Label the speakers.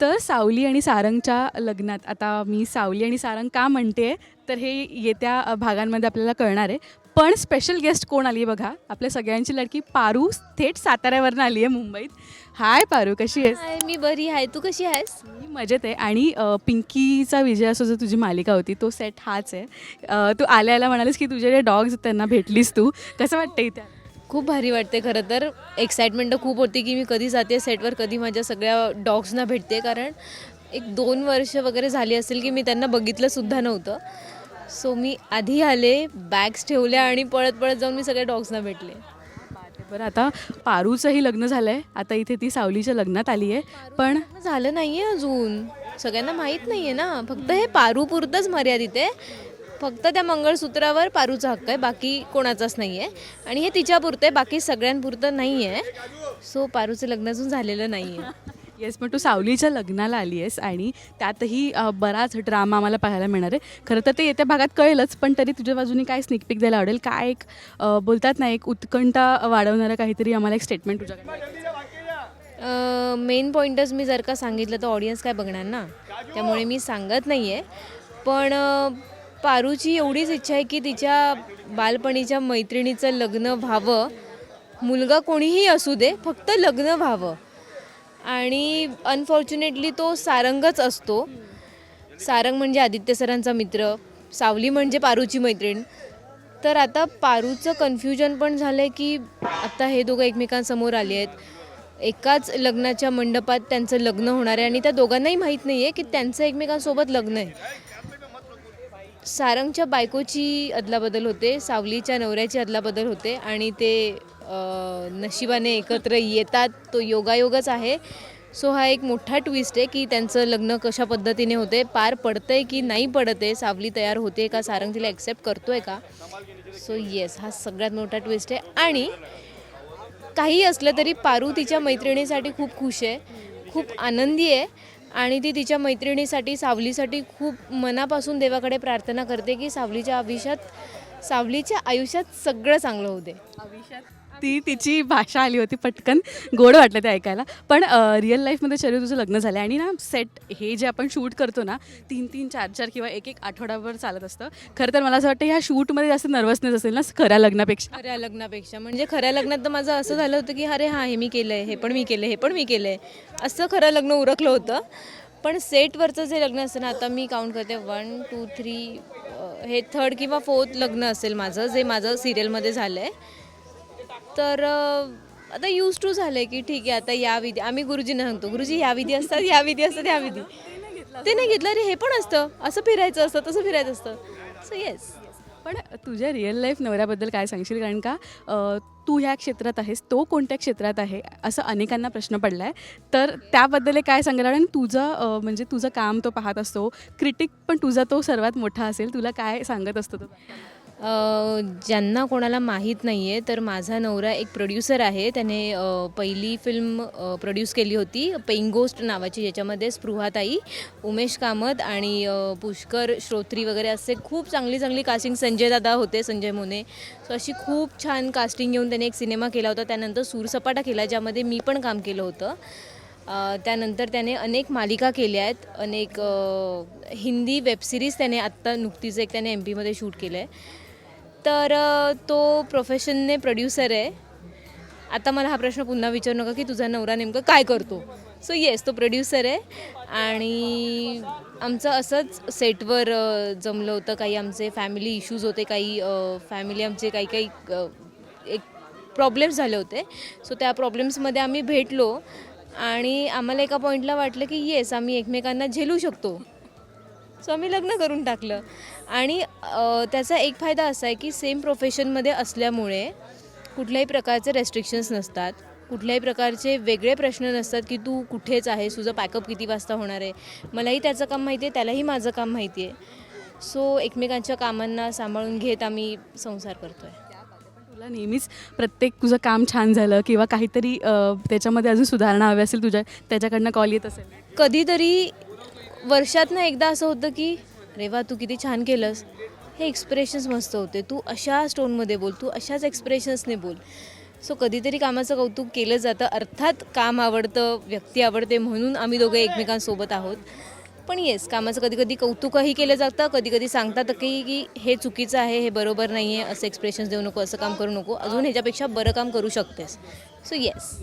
Speaker 1: तर सावली आणि सारंगच्या लग्नात आता मी सावली आणि सारंग का म्हणते तर हे येत्या भागांमध्ये आपल्याला कळणार आहे. पण स्पेशल गेस्ट कोण आली आहे बघा? आपल्या सगळ्यांची लडकी पारू थेट साताऱ्यावरनं आली आहे मुंबईत. हाय पारू कशी आहेस?
Speaker 2: मी बरी आहे. तू कशी आहेस?
Speaker 1: मी मजेत आहे. आणि पिंकीचा विजय असो जो तुझी मालिका होती तो सेट हाच आहे. तू आल्या आल्या म्हणालीस की तुझे जे डॉग्स त्यांना भेटलीस तू. कसं वाटतं इथे?
Speaker 2: खूप भारी वाटते खरं तर. एक्साइटमेंट तर खूप होती की मी कधी जाते सेटवर कधी माझ्या सगळ्या डॉग्सना भेटते. कारण एक दोन वर्ष वगैरे झाली असेल की मी त्यांना बघितलंसुद्धा नव्हतं. सो मी आधी आले बॅग्स ठेवल्या आणि पळत पळत जाऊन मी सगळ्या डॉग्सना भेटले.
Speaker 1: बरं. आता पारूचंही लग्न झालं आहे आता इथे ती सावलीच्या लग्नात आली आहे पण
Speaker 2: झालं नाही आहे अजून. सगळ्यांना माहीत नाही आहे ना. फक्त हे पारूपुरतंच मर्यादित आहे. फक्त त्या मंगळसूत्रावर पारूचा हक्क आहे बाकी कोणाचाच नाही आहे आणि हे तिच्यापुरतं आहे बाकी सगळ्यांपुरतं नाही आहे सो पारूचं लग्न अजून झालेलं नाही आहे
Speaker 1: येस पण तू सावलीच्या लग्नाला आली आहेस आणि त्यातही बराच ड्रामा आम्हाला पाहायला मिळणार आहे. खरं तर ते येत्या भागात कळेलच पण तरी तुझ्या बाजूने काय स्निक पिक द्यायला आवडेल? काय एक बोलतात ना एक उत्कंठा वाढवणारं काहीतरी आम्हाला एक स्टेटमेंट तुझ्याकडे
Speaker 2: मेन पॉईंटच मी जर का सांगितलं तर ऑडियन्स काय बघणार ना? त्यामुळे मी सांगत नाही आहे पण पारूची एवढीच इच्छा आहे की तिच्या बालपणीच्या मैत्रिणीचं लग्न व्हावं. मुलगा कोणीही असू दे फक्त लग्न व्हावं. आणि अनफॉर्च्युनेटली तो सारंगच असतो. सारंग म्हणजे आदित्य सरांचा मित्र सावली म्हणजे पारूची मैत्रीण. तर आता पारूचं कन्फ्युजन पण झालं आहे की आता हे दोघं एकमेकांसमोर आले आहेत. एकाच लग्नाच्या मंडपात त्यांचं लग्न होणार आहे आणि त्या दोघांनाही माहीत नाही आहे की त्यांचं एकमेकांसोबत लग्न आहे. सारंगच्या बायकोची अदलाबदल होते सावलीच्या नवऱ्याची अदलाबदल होते आणि ते नशिबाने एकत्र येतात. तो योगायोगच आहे. सो हा एक मोठा ट्विस्ट आहे की त्यांचं लग्न कशा पद्धतीने होते पार पडतंय की नाही पडत आहे सावली तयार होते का सारंग तिला ॲक्सेप्ट करतो आहे का? सो येस हा सगळ्यात मोठा ट्विस्ट आहे. आणि काही असलं तरी पारू तिच्या मैत्रिणीसाठी खूप खुश आहे खूप आनंदी आहे. आणि ती तिच्या मैत्रिणीसाठी सावलीसाठी खूप मनापासून देवाकडे प्रार्थना करते की सावलीच्या आयुष्यात सावलीच्या आयुष्यात सगळं चांगलं होते
Speaker 1: ती तिची भाषा आली होती पटकन. गोड वाटलं ते ऐकायला. पण रिअल लाईफमध्ये शरीर तुझं लग्न झालं आहे आणि ना सेट हे जे आपण शूट करतो ना तीन तीन चार चार किंवा एक एक आठवड्यावर चालत असतं. खरं तर मला असं वाटतं ह्या शूटमध्ये जास्त नर्वसनेस असेल ना खऱ्या लग्नापेक्षा.
Speaker 2: खऱ्या लग्नापेक्षा. म्हणजे खऱ्या लग्नात तर माझं असं झालं होतं की अरे हां हे मी केलं आहे हे पण मी केलं हे पण मी केलं आहे असं खरं लग्न उरकलं होतं. पण सेटवरचं जे लग्न असतं ना आता मी काउंट करते. वन टू थ्री हे थर्ड किंवा फोर्थ लग्न असेल माझं जे माझं सिरियलमध्ये झालं आहे तर आता यूज टू झालं आहे की ठीक आहे आता या विधी आम्ही गुरुजींना सांगतो गुरुजी या विधी असतात या विधी असतात या विधी. ते नाही घेतलं अरे हे पण असतं असं फिरायचं असतं तसं फिरायचं असतं. सो येस
Speaker 1: पण तुझ्या रिअल लाईफ नवऱ्याबद्दल काय सांगशील? कारण का तू ह्या क्षेत्रात आहेस तो कोणत्या क्षेत्रात आहे असं अनेकांना प्रश्न पडला आहे तर त्याबद्दल काय सांगायला आणि तुझं म्हणजे तुझं काम तो पाहत असतो क्रिटिक पण तुझा तो सर्वात मोठा असेल तुला काय सांगत असतो तो?
Speaker 2: ज्यांना कोणाला माहीत नाही आहे तर माझा नवरा एक प्रोड्युसर आहे. त्याने पहिली फिल्म प्रोड्यूस केली होती. पेंगोस्ट नावाची ज्याच्यामध्ये स्पृहाताई उमेश कामत आणि पुष्कर श्रोत्री वगैरे असे खूप चांगली चांगली कास्टिंग संजय दादा होते संजय मोने. सो अशी खूप छान कास्टिंग घेऊन त्याने एक सिनेमा केला होता. त्यानंतर सूरसपाटा केला ज्यामध्ये मी पण काम केलं होतं. त्यानंतर त्याने अनेक मालिका केल्या आहेत. अनेक हिंदी वेबसिरीज त्याने आत्ता नुकतीच एक त्याने एम पीमध्ये शूट केलं आहे तर तो प्रोफेशनने प्रोड्युसर आहे. आता मला हा प्रश्न पुन्हा विचारू नका की तुझा नवरा नेमकं काय करतो. सो येस तो प्रोड्युसर आहे. आणि आमचं असंच सेटवर जमलं होतं. काही आमचे फॅमिली इश्यूज होते काही फॅमिली आमचे काही काही एक प्रॉब्लेम्स झाले होते. सो त्या प्रॉब्लेम्समध्ये आम्ही भेटलो. आणि आम्हाला एका पॉईंटला वाटलं की येस आम्ही एकमेकांना झेलू शकतो. सो आम्ही लग्न करून टाकलं. आणि त्याचा एक फायदा असा आहे की सेम प्रोफेशनमध्ये असल्यामुळे कुठल्याही प्रकारचे रेस्ट्रिक्शन्स नसतात. कुठल्याही प्रकारचे वेगळे प्रश्न नसतात की तू कुठेच आहेस तुझं पॅकअप किती वाजता होणार आहे? मलाही त्याचं काम माहिती आहे त्यालाही माझं काम माहिती आहे. सो एकमेकांच्या कामांना सांभाळून घेत आम्ही संसार करतो आहे
Speaker 1: तुला नेहमीच प्रत्येक तुझं काम छान झालं किंवा काहीतरी त्याच्यामध्ये अजून सुधारणा हवी असेल तुझ्या त्याच्याकडनं कॉल येत असेल.
Speaker 2: कधीतरी वर्षातनं एकदा असं होतं की अरे वा तू किती छान केलंस. हे एक्सप्रेशन्स मस्त होते. तू अशा स्टोनमध्ये बोल तू अशाच एक्सप्रेशन्सने बोल. सो कधीतरी कामाचं कौतुक केलं जातं. अर्थात काम आवडतं व्यक्ती आवडते म्हणून आम्ही दोघं एकमेकांसोबत आहोत. पण येस कामाचं कधी कधी कौतुकही केलं जातं. कधी कधी सांगतात की की हे चुकीचं आहे हे बरोबर नाही आहे असं एक्सप्रेशन्स देऊ नको असं काम करू नको. अजून ह्याच्यापेक्षा बरं काम करू शकतेस. So yes